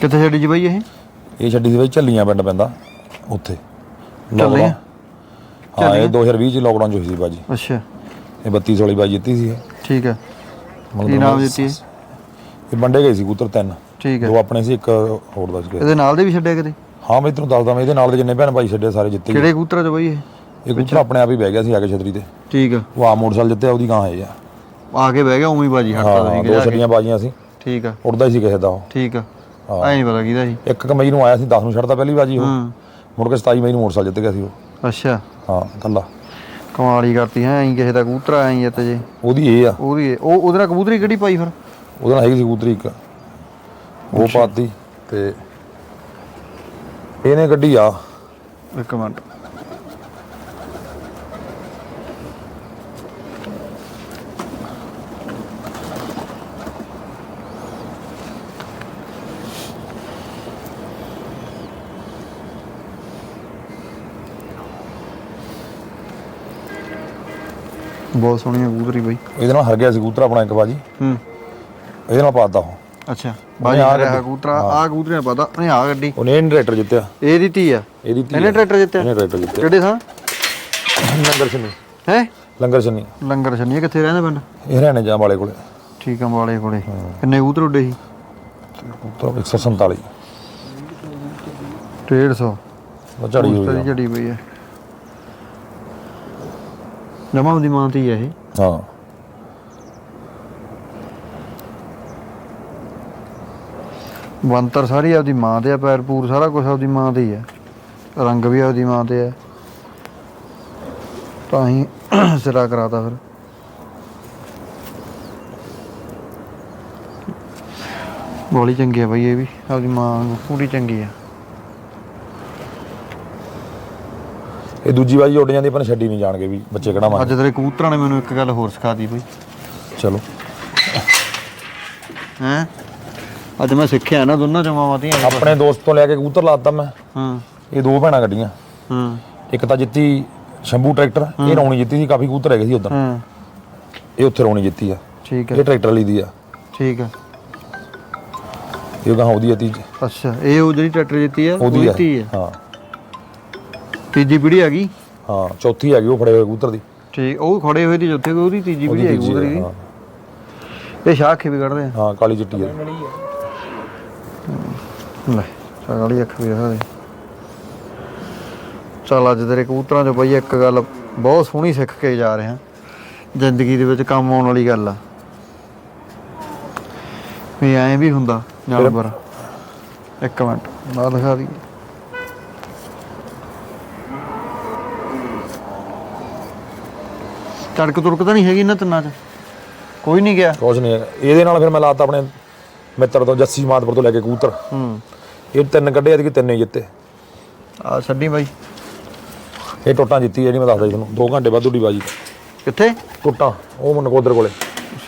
ਕਿੱਥੇ ਛੱਡੀ ਜੀ ਬਾਈ ਇਹ? ਇਹ ਛੱਡੀ ਸੀ ਬਈ ਝੱਲੀਆਂ ਪਿੰਡ ਪੈਂਦਾ ਉੱਥੇ। ਝੱਲੀਆਂ? Lockdown। ਹਾਂ ਇਹ 2020 ਚ ਲੋਕਡਾਊਨ ਚ ਹੋਈ ਸੀ ਬਾਜੀ। ਅੱਛਾ। ਇਹ 32 ਸੋਲੀ ਬਾਜੀ ਜਿੱਤੀ ਸੀ ਇਹ। ਠੀਕ ਹੈ ਮਤਲਬ ਕੀ ਨਾਮ ਦਿੱਤੀ ਹੈ? ਇਹ ਵੰਡੇ ਗਏ ਸੀ ਕਬੂਤਰ ਤਿੰਨ। ਠੀਕ ਹੈ ਦੋ ਆਪਣੇ ਸੀ ਇੱਕ ਹੋਰ ਦਾ ਸੀ ਇਹਦੇ ਨਾਲ ਦੇ ਵੀ ਛੱਡਿਆ ਕਿਤੇ ਹਾਂ ਮੈਂ ਤੈਨੂੰ ਦੱਸਦਾ ਮੈਂ ਇਹਦੇ ਨਾਲ ਦੇ ਜਿੰਨੇ ਭੈਣ ਭਾਈ ਛੱਡੇ ਸਾਰੇ ਜਿੱਤੇ ਗਏ। ਕਿਹੜੇ ਕਬੂਤਰਾਂ ਚ ਬਾਈ ਇਹ? ਇਹ ਕਬੂਤਰ ਆਪਣੇ ਆਪ ਹੀ ਬਹਿ ਗਿਆ ਸੀ ਆ ਕੇ ਛਤਰੀ ਤੇ। ਠੀਕ ਆ। ਉਹ ਆ ਮੋਟਰਸਾਈਕਲ ਜਿੱਤੇ ਉਹਦੀ ਗਾਂ ਹੈ ਆ। ਆ ਕੇ ਬਹਿ ਗਿਆ ਉਵੇਂ ਹੀ ਬਾਜੀ ਹਟਦਾ ਹਾਂ ਤੁਸੀਂ ਦੋ ਗਿਆ ਛੱਡੀਆਂ ਬਾਜੀਆਂ ਸੀ। ਠੀਕ ਆ। ਉੜਦਾ ਹੀ ਸੀ ਕਿਸੇ ਦਾ ਉਹ। ਠੀਕ ਆ। ਹਾਂ। ਐ ਨਹੀਂ ਪਤਾ ਕਿਹਦਾ ਸੀ। ਇੱਕ ਕਮਈ ਨੂੰ ਆਇਆ ਸੀ 10 ਨੂੰ ਛੱਡਦਾ ਪਹਿਲੀ ਬਾਜੀ ਉਹ। ਹੂੰ। ਮੁੜ ਕੇ 27 ਮਈ ਨੂੰ ਮੋਟਰਸਾਈਕਲ ਜਿੱਤ ਗਿਆ ਸੀ ਉਹ। ਅੱਛਾ। ਹਾਂ ਕੱਲਾ ਕਮਾਲੀ ਕਰਤੀ ਹੈ ਐਂ ਕਿਸੇ ਦਾ ਕਬੂਤਰ ਐਂ ਇੱਥੇ ਜੇ। ਉਹਦੀ ਇਹ ਆ। ਉਹਦੀ ਇਹ- ਉਹ ਉਹਦੇ ਨਾਲ ਕਬੂਤਰੀ ਕਿਹੜੀ ਪਾਈ ਫਿਰ? ਉਹਦੇ ਨਾਲ ਹੈਗੀ ਸੀ ਕਬੂਤਰੀ ਇੱਕ। ਉਹ ਪਾਤੀ ਤੇ ਇਹਨੇ ਗੱਡੀ ਆ। ਇੱਕ ਮਿੰਟ। ਬਹੁਤ ਸੋਹਣੀ ਕਬੂਤਰੀ ਬਈ। ਇਹਦੇ ਨਾਲ ਹਰ ਗਿਆ ਸੀ ਕਬੂਤਰ ਆਪਣਾ ਇੱਕ ਬਾਜੀ। ਹੂੰ। ਇਹਦੇ ਨਾਲ ਪਾਤਾ ਉਹ। ਅੱਛਾ ਬਾਜੀ ਆ ਰਿਹਾ ਕਬੂਤਰਾ ਆ ਕਬੂਤਰੀ ਨੇ ਪਤਾ ਉਹਨੇ ਆ ਗੱਡੀ। ਉਹਨੇ ਇਹਨੇ ਟਰੈਕਟਰ ਜਿੱਤਿਆ। ਇਹਦੀ ਧੀ ਆ। ਇਹਦੀ ਧੀ ਇਹਨੇ ਆ। ਟਰੈਕਟਰ ਜਿੱਤਿਆ? ਇਹਨੇ ਟਰੈਕਟਰ ਜਿੱਤਿਆ। ਕਿਹੜੇ ਥਾਂ? ਲੰਗਰ ਛੰਨੀ। ਹੈ? ਲੰਗਰ ਛੰਨੀ। ਲੰਗਰ ਛੰਨੀ ਕਿੱਥੇ ਰਹਿੰਦਾ ਪਿੰਡ? ਇਹ ਹਰਿਆਣੇ ਜਾਂ ਵਾਲੇ ਕੋਲੇ। ਠੀਕ ਆ ਵਾਲੇ ਕੋਲੇ। ਕਿੰਨੇ ਕਬੂਤਰ ਉੱਡੇ ਸੀ? ਕਬੂਤਰ 147 150 ਉਹ ਝੜੀ ਹੋਈ ਝੜੀ ਪਈ ਹੈ ਜਮਾ ਉਹਦੀ ਮਾਂ ਧੀ ਹੈ ਇਹ। ਆ। ਹਾਂ। ਬੰਤਰ ਸਾਰੀ ਆਪਦੀ ਮਾਂ ਤੇ ਆ ਪੈਰ ਪੂਰ ਸਾਰਾ ਕੁਝ ਆਪਦੀ ਮਾਂ ਤੇ ਹੀ ਹੈ। ਰੰਗ ਵੀ ਆਪਦੀ ਮਾਂ ਤੇ ਹੈ। ਤਾਂ ਹੀ ਸਿਰਾ ਕਰਾਤਾ ਫਿਰ। ਬੋਲੀ ਚੰਗੀ ਹੈ ਬਈ ਇਹ ਵੀ ਆਪਦੀ ਮਾਂ ਵਾਂਗੂ ਪੂਰੀ ਚੰਗੀ ਹੈ। ਇਹ ਦੂਜੀ ਬਾਜੀ ਉੱਡ ਜਾਂਦੀ ਪਰ ਛੱਡੀ ਨਹੀਂ ਜਾਣਗੇ ਵੀ ਬੱਚੇ ਕਿਹੜਾ ਮਾਰ ਅੱਜ ਤੇਰੇ ਕਬੂਤਰਾਂ ਨੇ ਮੈਨੂੰ ਇੱਕ ਗੱਲ ਹੋਰ ਸਿਖਾਤੀ ਬਈ। ਚਲੋ। ਹੈਂ? ਅੱਜ ਮੈਂ ਸਿੱਖਿਆ ਨਾ ਦੋਨਾਂ ਚੋਂ ਮਾਵਾਂ ਧੀਆਂ ਆਪਣੇ ਦੋਸਤ ਤੋਂ ਲੈ ਕੇ ਕਬੂਤਰ ਲਾਤਾ ਮੈਂ। ਹਾਂ। ਇਹ ਦੋ ਭੈਣਾਂ ਗੱਡੀਆਂ ਹਾਂ। ਇੱਕ ਤਾਂ ਜਿੱਤੀ ਸ਼ੰਭੂ ਟਰੈਕਟਰ ਇਹ ਰੌਣੀ ਜਿੱਤੀ ਸੀ ਕਾਫੀ ਕਬੂਤਰ ਹੈਗੇ ਸੀ ਉਦੋਂ ਹਾਂ। ਇਹ ਉੱਥੇ ਰੌਣੀ ਜਿੱਤੀ ਆ। ਠੀਕ ਹੈ ਇਹ ਟਰੈਕਟਰ ਵਾਲੀ ਦੀ ਆ। ਠੀਕ ਹੈ ਇਹ ਗਾਂ ਉਹਦੀ ਆ ਤੀਜੀ। ਅੱਛਾ ਇਹ ਉਹ ਜਿਹੜੀ ਟਰੈਕਟਰ ਜਿੱਤੀ ਆ ਉਹਦੀ ਆ। ਹੈ ਹਾਂ। ਤੀਜੀ ਪੀੜੀ ਆ ਗਈ। ਹਾਂ ਚੌਥੀ ਹੈਗੀ ਉਹ ਫੜੇ ਹੋਏ ਕਬੂਤਰ ਦੀ। ਠੀਕ ਉਹ ਖੜੇ ਹੋਏ ਦੀ ਜਿੱਥੇ ਉਹਦੀ ਤੀਜੀ ਪੀੜੀ ਤੀਜੀ ਕਬੂਤਰੀ ਦੀ। ਆ, ਇਹ ਸ਼ਾਖੇ ਵੀ ਕੱਢਦੇ ਆ। ਹਾਂ। ਕਾਲੀ ਚਿੱਟੀ ਆ। ਲੈ ਅੱਖ ਵੀ ਦੇ ਚੱਲ ਅੱਜ ਤੇਰੇ ਕਬੂਤਰਾਂ ਚੋਂ ਬਈ ਇੱਕ ਗੱਲ ਬਹੁਤ ਸੋਹਣੀ ਸਿੱਖ ਕੇ ਜਾ ਰਿਹਾ। ਜ਼ਿੰਦਗੀ ਦੇ ਵਿੱਚ ਕੰਮ ਆਉਣ ਵਾਲੀ ਗੱਲ ਆ। ਵੀ ਐਂ ਵੀ ਹੁੰਦਾ ਜਾਨਵਰ। ਇੱਕ ਮਿੰਟ ਨਾਲ ਦਿਖਾ ਦੀ ਤੜਕ ਤੁਰਕ ਤਾਂ ਨਹੀਂ ਹੈਗੀ ਇਹਨਾਂ ਤਿੰਨਾਂ ਚ। ਕੋਈ ਨਹੀਂ ਗਿਆ। ਕੁਝ ਨਹੀਂ। ਇਹਦੇ ਨਾਲ ਫਿਰ ਮੈਂ ਲਾਤਾ ਆਪਣੇ ਮਿੱਤਰ ਤੋਂ ਜੱਸੀ ਮਾਤਪੁਰ ਤੋਂ ਲੈ ਕੇ ਕਬੂਤਰ। ਹੂੰ। ਇਹ ਤਿੰਨ ਕੱਢੇ ਐਤਕੀ ਤਿੰਨੇ ਜਿੱਤੇ। ਆ ਛੱਡੀ ਬਾਈ। ਇਹ ਟੋਟਾਂ ਜਿੱਤੀ ਜਿਹੜੀ ਮੈਂ ਦੱਸਦਾ ਜੀ ਤੁਹਾਨੂੰ। 2 ਘੰਟੇ ਬਾਅਦ ਉੱਡੀ ਬਾਜੀ। ਕਿੱਥੇ? ਟੋਟਾਂ ਉਹ ਮਨਕੋਦਰ ਕੋਲੇ।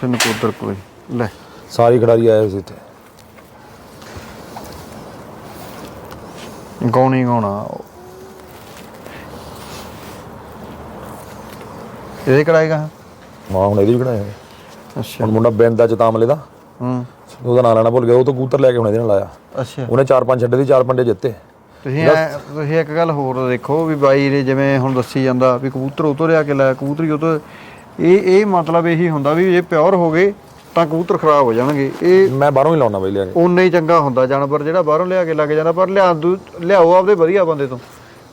ਸ਼ਨਕੋਦਰ ਕੋਲੇ। ਲੈ। ਸਾਰੀ ਖਿਡਾਰੀ ਆਏ ਸੀ ਇੱਥੇ। ਗਾਉਣੀ ਗਾਉਣਾ। ਇਹਦੇ ਕਰਾਏਗਾ ਹਾਂ ਹੁਣ ਇਹਦੀ ਵੀ ਹੋਏ। ਅੱਛਾ। ਹੁਣ ਮੁੰਡਾ ਬੈਂਦਾ ਚ ਤਾਮਲੇ ਦਾ। ਹੂੰ। ਉਹਦਾ ਨਾਂ ਲੈਣਾ ਭੁੱਲ ਗਿਆ ਉਹ ਤੋਂ ਕਬੂਤਰ ਲੈ ਕੇ ਹੁਣ ਇਹਦੇ ਨਾਲ ਆਇਆ। ਅੱਛਾ। ਉਹਨੇ ਚਾਰ ਪੰਜ ਛੱਡੇ ਦੀ ਚਾਰ ਪੰਡੇ ਜਿੱਤੇ। ਤੁਸੀਂ ਐਂ- ਤੁਸੀਂ ਇੱਕ ਗੱਲ ਹੋਰ ਦੇਖੋ ਵੀ ਬਾਈ ਨੇ ਜਿਵੇਂ ਹੁਣ ਦੱਸੀ ਜਾਂਦਾ ਵੀ ਕਬੂਤਰ ਉਤੋਂ ਲਿਆ ਕੇ ਲਾਇਆ ਕਬੂਤਰੀ ਉਤੋਂ ਇਹ ਇਹ ਮਤਲਬ ਇਹੀ ਹੁੰਦਾ ਵੀ ਜੇ ਪਿਓਰ ਹੋ ਗਏ ਤਾਂ ਕਬੂਤਰ ਖਰਾਬ ਹੋ ਜਾਣਗੇ। ਇਹ ਮੈਂ ਬਾਹਰੋਂ ਹੀ ਲਾਉਣਾ ਬਈ ਲਿਆ ਕੇ। ਉਨਾ ਹੀ ਚੰਗਾ ਹੁੰਦਾ ਜਾਨਵਰ ਜਿਹੜਾ ਬਾਹਰੋਂ ਲਿਆ ਕੇ ਲੱਗ ਜਾਂਦਾ ਪਰ ਲਿਆ ਦੂ- ਲਿਆਓ ਆਪਦੇ ਵਧੀਆ ਬੰਦੇ ਤੋਂ।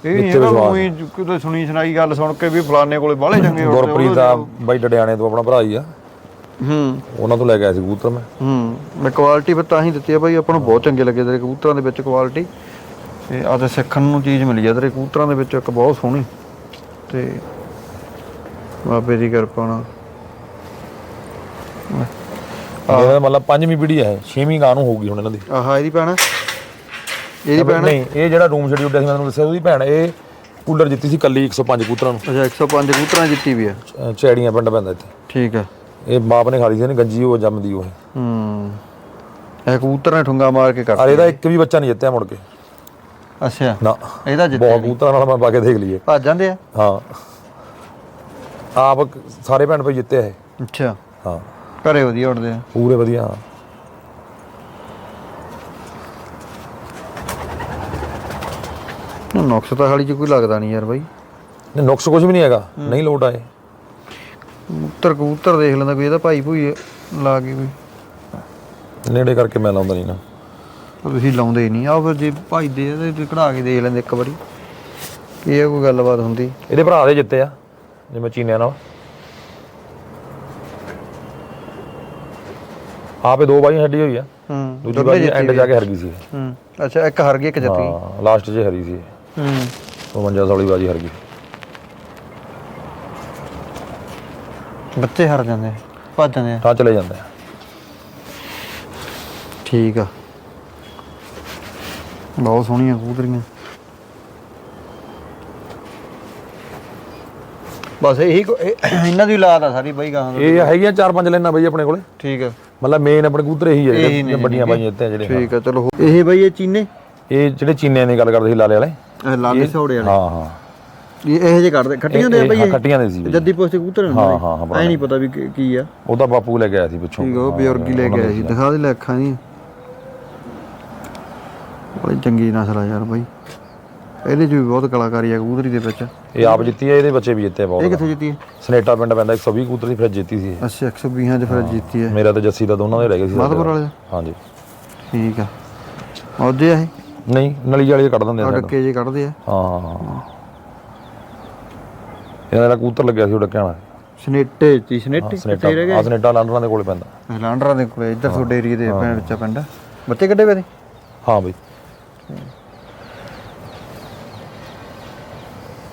ਇਹ ਨਹੀਂ ਹੈਗਾ ਉਹੀ ਕਿਤੇ ਸੁਣੀ ਸੁਣਾਈ ਗੱਲ ਸੁਣ ਕੇ ਵੀ ਫਲਾਣੇ ਕੋਲੇ ਬਾਹਲੇ ਚੰਗੇ ਉੱਡਦੇ, ਗੁਰਪ੍ਰੀਤ ਦਾ ਬਾਈ ਡੜਿਆਣੇ ਤੋਂ ਆਪਣਾ ਭਰਾ ਹੀ ਆ। ਹੂੰ। ਉਹਨਾਂ ਤੋਂ ਲੈ ਕੇ ਆਇਆ ਸੀ ਕਬੂਤਰ ਮੈਂ। ਹੂੰ। ਮੈਂ ਕੁਆਲਿਟੀ ਫਿਰ ਤਾਂ ਹੀ ਦਿੱਤੀ ਆ ਬਾਈ ਆਪਾਂ ਨੂੰ ਬਹੁਤ ਚੰਗੇ ਲੱਗੇ ਤੇਰੇ ਕਬੂਤਰਾਂ ਦੇ ਵਿੱਚ ਕੁਆਲਿਟੀ ਤੇ ਆ ਤੇ ਸਿੱਖਣ ਨੂੰ ਚੀਜ਼ ਮਿਲੀ ਆ ਤੇਰੇ ਕਬੂਤਰਾਂ ਦੇ ਵਿੱਚ ਇੱਕ ਬਹੁਤ ਸੋਹਣੀ। ਤੇ ਬਾਬੇ ਦੀ ਕਿਰਪਾ ਨਾਲ। ਇਹਦਾ ਮਤਲਬ ਪੰਜਵੀਂ ਪੀੜ੍ਹੀ ਹੈ ਛੇਵੀਂ ਗਾਂ ਨੂੰ ਹੋਊਗੀ ਹੁਣ ਇਹਨਾਂ ਦੀ। ਆਹ ਇਹਦੀ ਭੈਣ। ਇਹਦੀ ਭੈਣ। ਨਹੀਂ ਇਹ ਜਿਹੜਾ ਰੂਮ ਛੱਡੀ ਉੱਡਿਆ ਸੀ ਮੈਂ ਤੁਹਾਨੂੰ ਦੱਸਿਆ ਉਹਦੀ ਭੈਣ ਇਹ ਕੂਲਰ ਜਿੱਤੀ ਸੀ ਕੱਲੀ 105 ਕਬੂਤਰਾਂ ਨੂੰ। ਅੱਛਾ 105 ਕਬੂਤਰਾਂ ਜਿੱਤੀ ਵੀ ਆ। ਅਹ ਚੈੜੀਆਂ ਪਿੰਡ ਪੈਂਦਾ ਇੱਥੇ। ਠੀਕ ਆ। ਇਹ ਬਾਪ ਨੇ ਖਾ ਲਈ ਸੀ ਇਹਨੇ ਗੰਜੀ ਉਹ ਜੰਮਦੀ ਉਹ। ਹੂੰ। ਇਹ ਕਬੂਤਰ ਨੇ ਠੁੰਗਾ ਮਾਰ ਕੇ ਅਰੇ ਕੱਟ ਇਹਦਾ ਇੱਕ ਵੀ ਬੱਚਾ ਨਹੀਂ ਜਿੱਤਿਆ ਮੁੜ ਕੇ। ਅੱਛਾ। ਨਾ ਇਹਦਾ ਜਿੱਤਿਆ ਬਹੁਤ ਕਬੂਤਰਾਂ ਨਾਲ ਮੈਂ ਪਾ ਕੇ ਦੇਖ ਲਈਏ। ਭੱਜ ਜਾਂਦੇ ਆ? ਹਾਂ। ਆਪ ਸਾਰੇ ਭੈਣ ਭਾਈ ਜਿੱਤੇ ਇਹ। ਅੱਛਾ। ਹਾਂ। ਘਰੇ ਵਧੀਆ ਉੱਡਦੇ ਆ। ਪੂਰੇ ਵਧੀਆ ਹਾਂ। ਨੁਕਸ ਤਾਂ ਹਾਲੀ ਚ ਕੋਈ ਲੱਗਦਾ ਨਹੀਂ ਯਾਰ ਬਾਈ। ਨਹੀਂ ਨੁਕਸ ਕੁਝ ਵੀ ਨਹੀਂ ਹੈਗਾ ਨਹੀਂ ਲੋਟ ਆਏ। ਕਬੂਤਰ ਕਬੂਤਰ ਦੇਖ ਲੈਂਦਾ ਕੋਈ ਇਹਦਾ ਭਾਈ ਭੂਈ ਲਾ ਕੇ ਕੋਈ। ਨੇੜੇ ਕਰਕੇ ਮੈਂ ਲਾਉਂਦਾ ਨਹੀਂ ਨਾ। ਪਰ ਤੁਸੀਂ ਲਾਉਂਦੇ ਹੀ ਨਹੀਂ। ਆ ਫਿਰ ਜੇ ਭਾਈ ਦੇ ਇਹਦੇ ਤੇ ਕਢਾ ਕੇ ਦੇਖ ਲੈਂਦੇ ਇੱਕ ਵਾਰੀ। ਕੀ ਇਹ ਕੋਈ ਗੱਲਬਾਤ ਹੁੰਦੀ। ਇਹਦੇ ਭਰਾ ਦੇ ਜਿੱਤੇ ਆ ਜਿਵੇਂ ਚੀਨਿਆਂ ਨਾਲ ਆਪੇ ਦੋ ਬਾਈਆਂ ਛੱਡੀ ਹੋਈ ਆ। ਹੂੰ ਦੂਜੀ ਬਾਈ ਐਂਡ ਜਾ ਕੇ ਹਰ ਗਈ ਸੀ। ਹੂੰ ਅੱਛਾ ਇੱਕ ਹਰ ਗਈ ਇੱਕ ਜਿੱਤ ਗਈ। ਹਾਂ ਲਾਸਟ 'ਚ ਹਰੀ ਸੀ। ਹੂੰ। 52 ਸਾਲੀ ਬਾਜੀ ਹਰ ਗਈ। ਬੱਚੇ ਹਰ ਜਾਂਦੇ ਭੱਜ ਜਾਂਦੇ ਆ। ਤਾਂ ਚਲੇ ਜਾਂਦੇ ਆ। ਠੀਕ ਆ। ਬਹੁਤ ਸੋਹਣੀਆਂ ਕਬੂਤਰੀਆਂ। ਬਸ ਇਹੀ ਕੋ- ਇਹ- ਇਹਨਾਂ ਦੀ ਔਲਾਦ ਆ ਸਾਰੀ ਬਾਈ ਗਾਹਾਂ ਇਹ ਹੈਗੀਆਂ ਚਾਰ ਪੰਜ ਲੈਣਾ ਬਈ ਆਪਣੇ ਕੋਲੇ। ਠੀਕ ਆ। ਮਤਲਬ ਮੇਨ ਆਪਣੇ ਕਬੂਤਰ ਇਹੀ ਹੈ ਇਹੀ ਜਿਹੜੇ ਵੱਡੀਆਂ ਬਾਈਆਂ ਇੱਥੇ ਆ ਜਿਹੜੇ ਠੀਕ ਆ ਚਲੋ ਹੋ- ਇਹ ਬਾਈ ਇਹ ਚੀਨੇ? ਇਹ ਜਿਹੜੇ ਚੀਨਿਆਂ ਦੀ ਗੱਲ ਕਰਦੇ ਸੀ ਲਾਲੇ ਵਾਲੇ। ਇਹ ਲਾਲੇ ਸੌੜੇ ਵਾਲੇ। ਹਾਂ ਹਾਂ। ਇਹ ਇਹੋ ਜਿਹੇ ਕੱਢਦੇ ਖੱਟੀਆਂ ਦੇ ਆ ਇਹ- ਬਾਈ ਹਾਂ, ਇਹ ਖੱਟੀਆਂ ਦੇ ਸੀ ਬਈ। ਜੱਦੀ ਪੋਸਟ ਕਬੂਤਰ ਹੁੰਦੇ ਹਾਂ, ਹਾਂ, ਹਾਂ, ਐ ਨਹੀਂ ਪਤਾ ਵੀ ਕੀ- ਕੀ ਆ। ਉਹਦਾ ਬਾਪੂ ਲੈ ਕੇ ਆਇਆ ਸੀ ਪਿੱਛੋਂ। ਠੀਕ ਆ ਉਹ ਬਜ਼ੁਰਗ ਹੀ ਲੈ ਕੇ ਆਏ ਸੀ। ਦਿਖਾ ਦੇ ਲੈ ਅੱਖਾਂ ਦੀ ਬੜੀ ਚੰਗੀ ਨਸਲ ਆ ਯਾਰ ਬਾਈ। ਇਹਦੇ ਚ ਵੀ ਬਹੁਤ ਕਲਾਕਾਰੀ ਆ ਕਬੂਤਰੀ ਦੇ ਵਿੱਚ। ਇਹ ਆਪ ਜਿੱਤੀ ਹੈ ਇਹਦੇ ਬੱਚੇ ਵੀ ਜਿੱਤੇ ਆ ਇਹ ਬਹੁਤ ਕਿੱਥੇ ਜਿੱਤੀ ਹੈ ਸਨੇਟਾ ਪਿੰਡ ਪੈਂਦਾ 120 ਕਬੂਤਰ ਦੀ ਫਿਰ ਜਿੱਤੀ ਸੀ ਇਹ। ਅੱਛਾ 120 ਚ ਫਿਰ ਜਿੱਤੀ ਹੈ ਮੇਰਾ ਤੇ ਜੱਸੀ ਦਾ ਦੋਨਾਂ ਦੇ ਰਹਿ ਗਏ ਸੀ। ਮਾਧਪੁਰ ਵਾਲੇ ਦਾ? ਹਾਂਜੀ। ਠੀਕ ਆ। ਉਹਦੇ ਆ ਇਹ। ਨਹੀਂ ਨਲੀ ਵਾਲੇ ਕੱਢ ਦਿੰਦੇ ਆ। ਡੱਕੇ ਜੇ ਕੱਢਦੇ ਆ। ਹਾਂ ਇਹਦਾ ਜਿਹੜਾ ਕਬੂਤਰ ਲੱਗਿਆ ਸੀ ਉਹ ਡੱਕਿਆ ਵਾਲਾ। ਸਨੇਟੇ ਚ ਸਨੇਟੇ? ਕਿੱਥੇ ਰਹਿ ਗਏ? ਆ ਸਨੇਟਾ ਲਾਂਡਰਾਂ ਦੇ ਕੋਲੇ ਪੈਂਦਾ। ਲਾਂਡਰਾਂ ਦੇ ਕੋਲੇ ਇੱਧਰ ਤੁਹਾਡੇ ਏਰੀਏ ਦੇ ਪਿੰਡ ਵਿੱਚ ਆ ਪਿੰਡ। ਬੱਚੇ ਕੱਢੇ ਵੇ ਹਾਂ ਬਈ।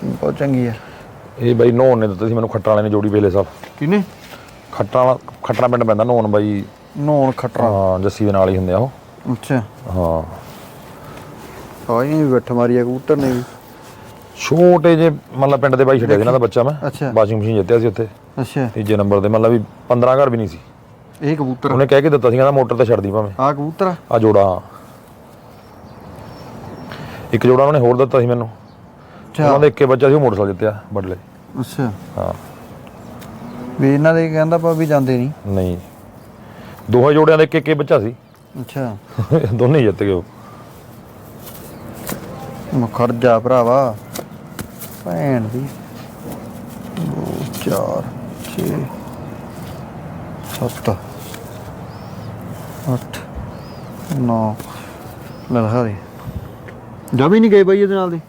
ਬਹੁਤ ਚੰਗੀ ਆ। ਇਹ ਬਾਈ ਨੋਨ ਨੇ ਦਿੱਤਾ ਸੀ ਮੈਨੂੰ ਖੱਟਰਾਂ ਵਾਲੇ ਨੇ ਜੋੜੀ ਵੇਲੇ ਸਾਹਿਬ ਕਿਨੇ? ਖੱਟਰਾਂ ਵਾਲਾ ਖੱਟਰਾਂ ਪਿੰਡ ਪੈਂਦਾ ਨੋਨ ਬਾਈ। ਨੌਨ ਖਟਰਾ। ਹਾਂ ਜੱਸੀ ਦੇ ਨਾਲ ਹੀ ਹੁੰਦੇ ਆ ਉਹ। ਅੱਛਾ। ਹਾਂ। ਆਈ ਵੀ ਬੱਠ ਮਾਰੀ ਆ ਕਬੂਤਰ ਨੇ ਵੀ। ਛੋਟੇ ਜੇ ਮਤਲਬ ਪਿੰਡ ਦੇ ਬਾਈ ਛੱਡਿਆ ਸੀ ਇਹਨਾਂ ਦਾ ਬੱਚਾ ਮੈਂ ਅੱਛਾ। ਵਾਸ਼ਿੰਗ ਮਸ਼ੀਨ ਜਿੱਤਿਆ ਸੀ ਉੱਥੇ। ਅੱਛਾ। ਤੀਜੇ ਨੰਬਰ ਤੇ ਮਤਲਬ ਵੀ 15 ਘਰ ਵੀ ਨਹੀਂ ਸੀ। ਇਹ ਕਬੂਤਰ। ਉਹਨੇ ਕਹਿ ਕੇ ਦਿੱਤਾ ਸੀ ਕਹਿੰਦਾ ਮੋਟਰ ਤੇ ਛੱਡਦੀ ਭਾਵੇਂ। ਆ ਕਬੂਤਰ ਆ? ਆ ਜੋੜਾ। ਇੱਕ ਜੋੜਾ ਉਹਨੇ ਹੋਰ ਦਿੱਤਾ ਸੀ ਮੈਨੂੰ। ਅੱਛਾ। ਉਹਨਾਂ ਦਾ ਇੱਕੇ ਬੱਚਾ ਸੀ ਉਹ ਮੋਟਰਸਾਈਕਲ ਜਿੱਤਿਆ ਬੜਲੇ ਅੱਛਾ। ਹਾਂ। ਵੀ ਇਹਨਾਂ ਦੇ ਕਹਿੰਦਾ ਪਾ ਵੀ ਜਾਂਦੇ ਨਹੀਂ। ਨਹੀਂ। ਦੋਹਾਂ ਜੋੜਿਆਂ ਦੇ ਇੱਕ ਇੱਕ ਹੀ ਬੱਚਾ ਸੀ। ਅੱਛਾ। ਦੋਨੇ ਹੀ ਜਿੱਤ ਗਏ ਉਹ। ਮਖਰ ਜਾ ਭਰਾਵਾ। ਭੈਣ ਦੀ 2 4 6 7 8 9 ਲੈ ਲਾ ਦੇ ਜਾ ਵੀ ਨਹੀਂ ਗਏ ਬਾਈ ਇਹਦੇ ਨਾਲ ਦੇ।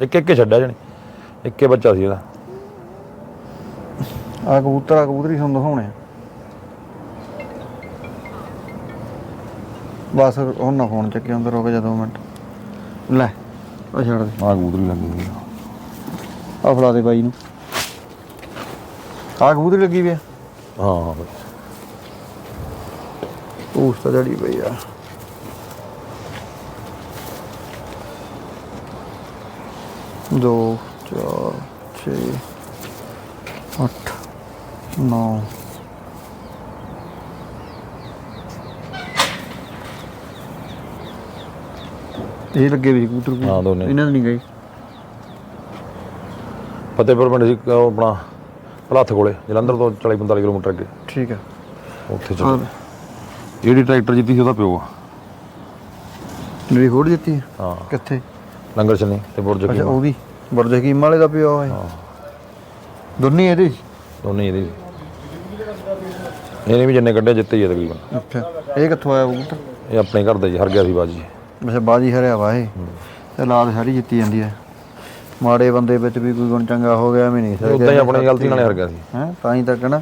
ਇੱਕ ਇੱਕ ਹੀ ਛੱਡਿਆ ਜਣੀ। ਇੱਕੇ ਬੱਚਾ ਸੀ ਇਹਦਾ। ਆ ਕਬੂਤਰ ਆ ਕਬੂਤਰੀ ਤੁਹਾਨੂੰ ਦਿਖਾਉਣੇ ਆ। ਬਸ ਹੁਣ ਨਾ ਫੋਨ ਚੱਕੀ ਅੰਦਰ ਰੁਕ ਜਾ ਦੋ ਮਿੰਟ। ਲੈ। ਆ ਛੱਡ ਦੇ। ਆਹ ਕਬੂਤਰੀ ਲੱਗੀ ਹੋਈ ਆ। ਆ ਫੜਾ ਦੇ ਬਾਈ ਨੂੰ। ਆ ਕਬੂਤਰੀ ਲੱਗੀ ਵੀ ਆ? ਹਾਂ। ਹਾਂ ਬਈ। ਉਸ ਤਾਂ ਜੜੀ ਪਈ ਆ। ਦੋ ਚਾਰ ਛੇ ਅੱਠ ਨੌ ਇਹ ਲੱਗੇ ਵੀ ਕਬੂਤਰ ਕਬੂਤਰ। ਹਾਂ, ਦੋਨੇ। ਇਹਨਾਂ ਦੇ ਨਹੀਂ ਗਏ। ਫਤਿਹਪੁਰ ਪਿੰਡ ਸੀ ਉਹ ਆਪਣਾ ਭਲੱਥ ਕੋਲੇ ਜਲੰਧਰ ਤੋਂ 40 45 ਕਿਲੋਮੀਟਰ ਅੱਗੇ। ਠੀਕ ਆ। ਉੱਥੇ ਹਾਂ। ਚੱਲ। ਜਿਹੜੀ ਟਰੈਕਟਰ ਜਿੱਤੀ ਸੀ ਉਹਦਾ ਪਿਓ ਆ। ਮੇਰੀ ਹੋਰ ਦਿੱਤੀ ਆ? ਹਾਂ। ਕਿੱਥੇ? ਲੰਗਰ ਚੰਨੀ ਤੇ ਬੁਰਜ ਅੱਛਾ ਕੀ ਉਹਦੀ ਬਰਜ ਹਕੀਮ ਵਾਲੇ ਦਾ ਪਿਓ ਹੈ। ਦੋਨੇ ਇਹਦੇ ਸੀ? ਦੋਨੇ ਹੀ ਇਹਦੇ ਸੀ। ਇਹਨੇ ਵੀ ਜਿੰਨੇ ਕੱਢੇ ਜਿੱਤੇ ਹੀ ਆ ਤਕਰੀਬਨ। ਅੱਛਾ। ਇਹ ਕਿੱਥੋਂ ਆਇਆ ਕਬੂਤਰ? ਇਹ ਆਪਣੇ ਘਰ ਦਾ ਹੀ ਹਰ ਗਿਆ ਸੀ ਬਾਜੀ। ਵੈਸੇ ਬਾਜੀ ਹਰਿਆ ਵਾ ਇਹ ਤੇ ਲਾਲ ਸਾਰੀ ਜਿੱਤੀ ਜਾਂਦੀ ਹੈ। ਮਾੜੇ ਬੰਦੇ ਵਿੱਚ ਵੀ ਕੋਈ ਗੁਣ ਚੰਗਾ ਹੋ ਗਿਆ ਵੀ ਨਹੀਂ ਉਦਾਂ ਹੀ ਆਪਣੀ ਗਲਤੀ ਨਾਲ ਹਰ ਗਿਆ ਸੀ। ਹੈ ਤਾਂ ਹੀ ਤਾਂ ਕਹਿਣਾ।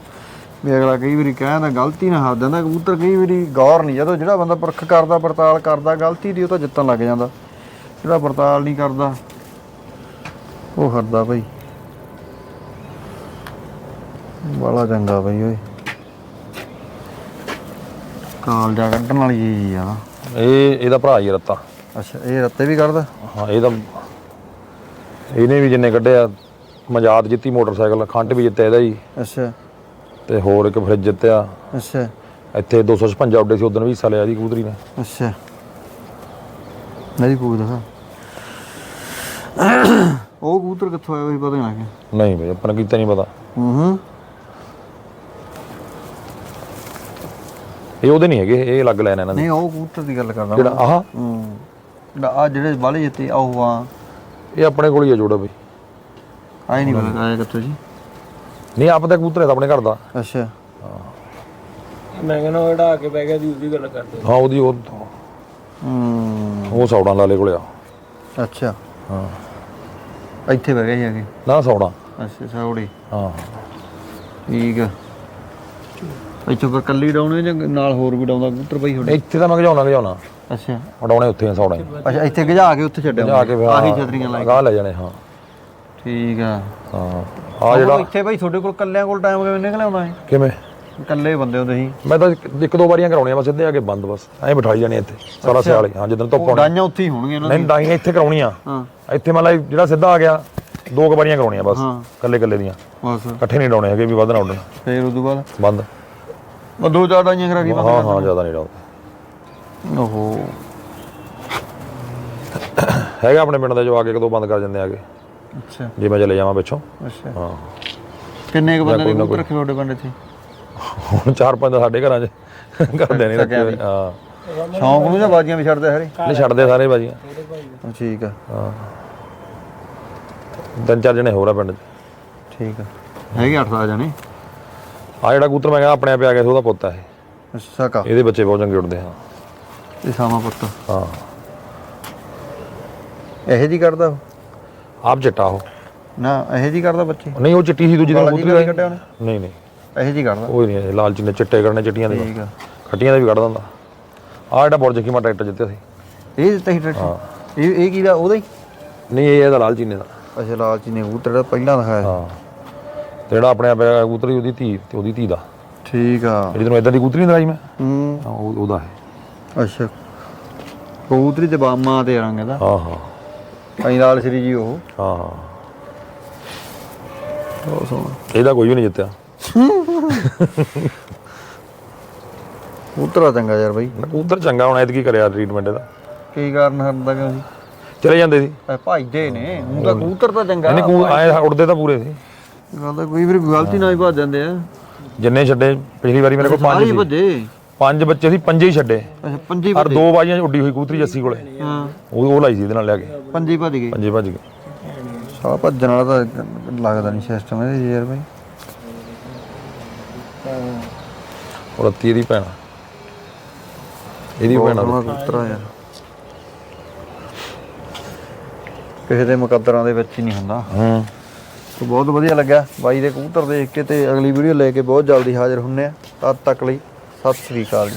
ਵੀ ਅਗਲਾ ਕਈ ਵਾਰੀ ਕਹਿੰਦਾ ਗਲਤੀ ਨਾਲ ਹੱਥ ਦਿੰਦਾ ਕਬੂਤਰ ਕਈ ਵਾਰੀ ਗੌਰ ਨਹੀਂ। ਜਦੋਂ ਜਿਹੜਾ ਬੰਦਾ ਪਰਖ ਕਰਦਾ ਪੜਤਾਲ ਕਰਦਾ ਗਲਤੀ ਦੀ ਉਹ ਤਾਂ ਜਿੱਤਣ ਲੱਗ ਜਾਂਦਾ। ਜਿਹੜਾ ਪੜਤਾਲ ਨਹੀਂ ਕਰਦਾ ਉਹ ਹਰਦਾ ਭਾਈ ਬੜਾ ਚੰਗਾ ਬਈ ਓਏ। ਕਾਲ ਜਾ ਕੱਢਣ ਵਾਲੀ ਚੀਜ਼ ਆ ਇਹ ਇਹਦਾ ਭਰਾ ਹੀ ਆ ਰੱਤਾ। ਅੱਛਾ ਇਹ ਰੱਤੇ ਵੀ ਕਰਦਾ ਹਾਂ ਇਹ ਤਾਂ ਇਹਨੇ ਵੀ ਜਿੰਨੇ ਕੱਢਿਆ ਮਜਾਦ ਜਿੱਤੀ ਮੋਟਰਸਾਈਕਲ ਖੰਡ ਵੀ ਜਿੱਤਿਆ ਇਹਦਾ ਹੀ। ਅੱਛਾ। ਤੇ ਹੋਰ ਇੱਕ ਫਰਿੱਜ ਜਿੱਤਿਆ। ਅੱਛਾ। ਇੱਥੇ 256 ਉੱਡੇ ਸੀ ਉਦੋਂ ਵੀ ਹਿੱਸਾ ਲਿਆ ਕਬੂਤਰੀ ਨੇ। ਅੱਛਾ। ਨਹੀਂ ਪੁੱਛਦਾ ਉਹ ਕਬੂਤਰ ਕਿੱਥੋਂ ਆਇਆ ਉਹ ਪਤਾ ਨਹੀਂ ਲੱਗਿਆ ਨਹੀਂ ਬਈ ਆਪਾਂ ਨੂੰ ਕੀਤਾ ਨਹੀਂ ਪਤਾ। ਹੂੰ ਹੂੰ। ਇਹ ਉਹਦੇ ਨਹੀਂ ਹੈਗੇ ਇਹ ਅਲੱਗ ਲੈਣ ਇਹਨਾਂ ਦੇ। ਨਹੀਂ ਉਹ ਕਬੂਤਰ ਦੀ ਗੱਲ ਕਰਦਾ ਜਿਹੜਾ ਆਹ? ਹੂੰ। ਜਿਹੜਾ ਆ ਜਿਹੜੇ ਬਾਲੇ ਜਿੱਤੇ ਉਹ ਆ। ਇਹ ਆਪਣੇ ਕੋਲ ਹੀ ਆ ਜੋੜਾ ਬਈ। ਆਏ ਨਹੀਂ ਪਤਾ ਆਇਆ ਕਿੱਥੋਂ ਜੀ? ਨਹੀਂ ਆਪ ਦਾ ਕਬੂਤਰ ਹੈ ਤਾਂ ਆਪਣੇ ਘਰ ਦਾ। ਅੱਛਾ। ਮੈਂ ਕਹਿੰਦਾ ਉਹ ਆ ਕੇ ਬਹਿ ਗਿਆ ਦੀ ਉਹਦੀ ਗੱਲ ਕਰਦੇ ਹਾਂ ਉਹਦੀ ਉਹ ਹੂੰ। ਉਹ ਸੌੜਾਂ ਲਾਲੇ ਕੋਲੇ ਆ। ਅੱਛਾ। ਹਾਂ। ਇੱਥੇ ਬਹਿ ਗਏ ਜਾ ਕੇ ਨਾ ਸੌੜਾਂ। ਅੱਛਾ ਸਾਉੜੀ ਹਾਂ। ਠੀਕ ਆ। ਇੱਥੋਂ ਫਿਰ ਕੱਲੀ ਡਾਉਣੇ ਜਾਂ ਨਾਲ ਹੋਰ ਵੀ ਡਾਉਂਦਾ ਕਬੂਤਰ ਬਈ ਤੁਹਾਡੇ? ਇੱਥੇ ਤਾਂ ਮੈਂ ਗਜਾਉਣਾ ਗਜਾਉਣਾ ਅੱਛਾ। ਉਡਾਉਣੇ ਉੱਥੇ ਆ ਸੌੜਾਂ। ਅੱਛਾ ਇੱਥੇ ਗਜਾ ਕੇ ਉੱਥੇ ਛੱਡਿਆ ਜਾ ਕੇ ਫਿਰ ਆਹੀ ਛਤਰੀਆਂ ਲਾਈ ਗਾਹ ਲੈ ਜਾਣੇ ਹਾਂ। ਠੀਕ ਆ। ਹਾਂ। ਆ ਜਿਹੜਾ ਇੱਥੇ ਬਈ ਤੁਹਾਡੇ ਕੋਲ ਕੱਲਿਆਂ ਕੋਲ ਟਾਈਮ ਕਿਵੇਂ ਨਿਕਲ ਆਉਂਦਾ ਹੈ ਕਿਵੇਂ? ਇਕੱਲੇ ਬੰਦੇ ਹੋ ਤੁਸੀਂ। ਮੈਂ ਤਾਂ ਇੱਕ- ਦੋ ਵਾਰੀਆਂ ਕਰਾਉਣੀਆਂ ਬਸ ਸਿੱਧੇ ਆ ਕੇ ਬੰਦ ਬਸ। ਐਂ ਬਿਠਾਈ ਜਾਣੇ ਇੱਥੇ ਸਾਰਾ ਸਿਆਲ ਹੀ। ਹਾਂ ਜਦੋਂ ਧੁੱਪ ਆਉਣੀ। ਡਾਈਆਂ ਉੱਥੇ ਹੀ ਹੋਣਗੀਆਂ ਨਹੀਂ ਡਾਈਆਂ ਇੱਥੇ ਕਰਾਉਣੀਆਂ। ਹਾਂ। ਇੱਥੇ ਮਤਲਬ ਜਿਹੜਾ ਸਿੱਧਾ ਆ ਗਿਆ ਦੋ ਕੁ ਵਾਰੀਆਂ ਕਰਾਉਣੀਆਂ ਬਸ। ਕੱਲੇ ਕੱਲੇ ਦੀਆਂ। ਬਸ। ਇਕੱਠੇ ਨਹੀਂ ਡਾਉਣੇ ਹੈਗੇ ਵੀ ਵੱਧ ਨਾ ਉੱਡਣ। ਫੇਰ ਉਦੋਂ ਬਾਅਦ? ਬੰਦ। ਉਹ ਦੋ ਚਾਰ ਡਾਈਆਂ ਕਰਾ ਕੇ ਬੰਦ ਹਾਂ ਹਾਂ ਜ਼ਿਆਦਾ ਨਹੀਂ ਡਾਉਂਦੇ ਓਹੋ। ਹੈਗਾ ਆਪਣੇ ਪਿੰਡ ਦਾ ਜੋ ਆ ਕੇ ਕਦੋਂ ਬੰਦ ਕਰ ਜਾਂਦੇ ਆਗੇ। ਅੱਛਾ। ਜੇ ਮੈਂ ਚਲੇ ਜਾਵਾਂ ਪਿੱਛੋਂ। ਅੱਛਾ। ਹਾਂ। ਕਿੰਨੇ ਕੁ ਬੰਦੇ ਕਬੂਤਰ ਰੱਖੇ ਤੁਹਾਡੇ ਪਿੰਡ 'ਚ ਹੁਣ ਚਾਰ ਪੰਜ ਸਾਡੇ ਘਰਾਂ 'ਚ। ਕਰਦੇ ਨਹੀਂ ਰੱਖੇ। ਹਾਂ। ਸ਼ੌਂਕ ਨੂੰ ਜਾਂ ਬਾਜੀਆਂ ਵੀ ਛੱਡਦੇ ਹਰੇ? ਨਹੀਂ ਛੱਡਦੇ ਸਾਰੇ ਬਾਜੀਆਂ। ਠੀਕ ਆ। ਹਾਂ। ਤਿੰਨ ਚਾਰ ਜਣੇ ਹੋਰ ਆ ਪਿੰਡ 'ਚ। ਠੀਕ ਆ। ਹੈਗੇ 8 ਆ ਜਾਣੇ? ਆ ਜਿਹੜਾ ਕਬੂਤਰ ਮੈਂ ਕਹਿੰਦਾ ਆਪਣੇ ਆਪ ਆ ਗਿਆ ਸੀ ਉਹਦਾ ਪੁੱਤ ਆ ਇਹ। ਅੱਛਾ ਕਾ? ਇਹਦੇ ਬੱਚੇ ਬਹੁਤ ਚੰਗੇ ਉੱਡਦੇ ਹਾਂ ਇਹ ਸਾਮਾ ਪੁੱਤ। ਹਾਂ। ਇਹੋ ਜੀ ਕਰਦਾ ਉਹ? ਆਪ ਚਿੱਟਾ ਉਹ। ਨਾ ਇਹੋ ਜੀ ਕਰਦਾ ਬੱਚੇ? ਨਹੀਂ ਉਹ ਚਿੱਟੀ ਸੀ ਦੂਜੀ ਦਿਨ ਕਾਲਾ ਜੀ ਕਬੂਤਰੀ ਕੱਢਿਆ ਦਾ ਉਹਨੇ? ਨਹੀਂ ਨਹੀਂ। ਇਹੋ ਜੀ ਕਰਦਾ? ਉਹ ਨਹੀਂ ਲਾਲ ਚਿੰਨੇ ਚਿੱਟੇ ਕਰਨੇ ਚਿੱਟੀਆਂ ਦੇ ਠੀਕ ਆ। ਖੱਟੀਆਂ ਦੇ ਵੀ ਕੱਢ ਦਿੰਦਾ। ਆ ਜਿਹੜਾ ਬੁਰਜ ਕੀ ਮੈਂ ਟਰੈਕਟਰ ਜਿੱਤਿਆ ਸੀ। ਇਹ ਦਿੱਤਾ ਸੀ ਟਰੈਕਟਰ? ਇਹ ਇਹ ਕਿਹਦਾ ਉਹਦਾ ਹੀ? ਨਹੀਂ ਇਹ ਇਹਦਾ ਲਾਲ ਚੀਨੇ ਦਾ। ਅੱਛਾ ਲਾਲ ਜੀ ਨੇ ਕਬੂਤਰ ਜਿਹੜਾ ਪਹਿਲਾਂ ਦਿਖਾਇਆ ਹਾਂ। ਤੇ ਜਿਹੜਾ ਆਪਣੇ ਆਪ ਕਬੂਤਰੀ ਉਹਦੀ ਧੀ ਤੇ ਉਹਦੀ ਧੀ ਦਾ। ਠੀਕ ਆ। ਜਿਹੜੀ ਤੈਨੂੰ ਇਦਾਂ ਦੀ ਕਬੂਤਰੀ ਨਹੀਂ ਦਿਖਾਈ ਮੈਂ? ਹੂੰ। ਹਾਂ, ਉਹ ਉਹਦਾ ਹੈ। ਅੱਛਾ। ਕਬੂਤਰੀ ਤੇ ਬਾਮਾ ਤੇ ਰੰਗ ਦਾ ਹਾਂ ਹਾਂ। ਅਈ ਲਾਲ ਸ਼੍ਰੀ ਜੀ ਉਹ। ਹਾਂ ਹਾਂ। ਬਹੁਤ ਸੋਹਣਾ ਇਹਦਾ ਕੋਈ ਵੀ ਨਹੀਂ ਜਿੱਤਿਆ। ਕਬੂਤਰਾ ਚੰਗਾ ਯਾਰ ਬਾਈ। ਕਬੂਤਰ ਚੰਗਾ ਹੁਣ ਐਤਕੀ ਕਰਿਆ ਟ੍ਰੀਟਮੈਂਟ ਇਹਦਾ। ਕੀ ਕਾਰਨ ਹਰਦਾ ਕਿਉਂ ਸੀ? ਚਲੇ ਜਾਂਦੇ ਸੀ। ਇਹ ਭਾਈਦੇ ਨੇ ਉਹ ਤਾਂ ਕਬੂਤਰ ਤਾਂ ਚੰਗਾ ਨਹੀਂ ਕਬੂ ਆਏ ਉੱਡਦੇ ਤਾਂ ਪੂਰੇ ਸੀ। ਗੱਲ ਤਾਂ ਕੋਈ ਫਿਰ ਗਲਤੀ ਨਾਲ ਹੀ ਭੱਜ ਜਾਂਦੇ ਆ। ਜਿੰਨੇ ਛੱਡੇ ਪਿਛਲੀ ਵਾਰੀ ਮੇਰੇ ਕੋਲ ਪੰਜ ਸਾਰੇ ਸੀ। ਭੱਜੇ? ਪੰਜ ਬੱਚੇ ਸੀ ਪੰਜੇ ਹੀ ਛੱਡੇ। ਅੱਛਾ ਪੰਜੀ ਔਰ ਦੋ ਬਾਜੀਆਂ ਉੱਡੀ ਹੋਈ ਕਬੂਤਰੀ ਜੱਸੀ ਕੋਲੇ। ਹਾਂ। ਉਹ ਉਹ ਲਾਈ ਸੀ ਇਹਦੇ ਨਾਲ ਲਿਆ ਕੇ। ਪੰਜੀ ਭੱਜ ਗਏ? ਪੰਜੇ ਭੱਜ ਗਏ। ਸਾਲਾ ਭੱਜਣ ਵਾਲਾ ਤਾਂ ਲੱਗਦਾ ਨਹੀਂ ਸਿਸਟਮ ਇਹਦੇ ਯਾਰ ਬਾਈ। ਉਹ ਰੱਤੀ ਇਹਦੀ ਭੈਣ। ਇਹਦੀ ਭੈਣ ਆ ਯਾਰ। ਕਿਸੇ ਦੇ ਮੁਕੱਦਰਾਂ ਦੇ ਵਿੱਚ ਹੀ ਨਹੀਂ ਹੁੰਦਾ। ਹੂੰ। ਤੇ ਬਹੁਤ ਵਧੀਆ ਲੱਗਾ ਬਾਈ ਦੇ ਕਬੂਤਰ ਦੇਖ ਕੇ ਤੇ ਅਗਲੀ ਵੀਡੀਓ ਲੈ ਕੇ ਬਹੁਤ ਜਲਦੀ ਹਾਜ਼ਰ ਹੁੰਨੇ ਆ। ਤਦ ਤੱਕ ਲਈ ਸਤਿ ਸ੍ਰੀ ਅਕਾਲ ਜੀ।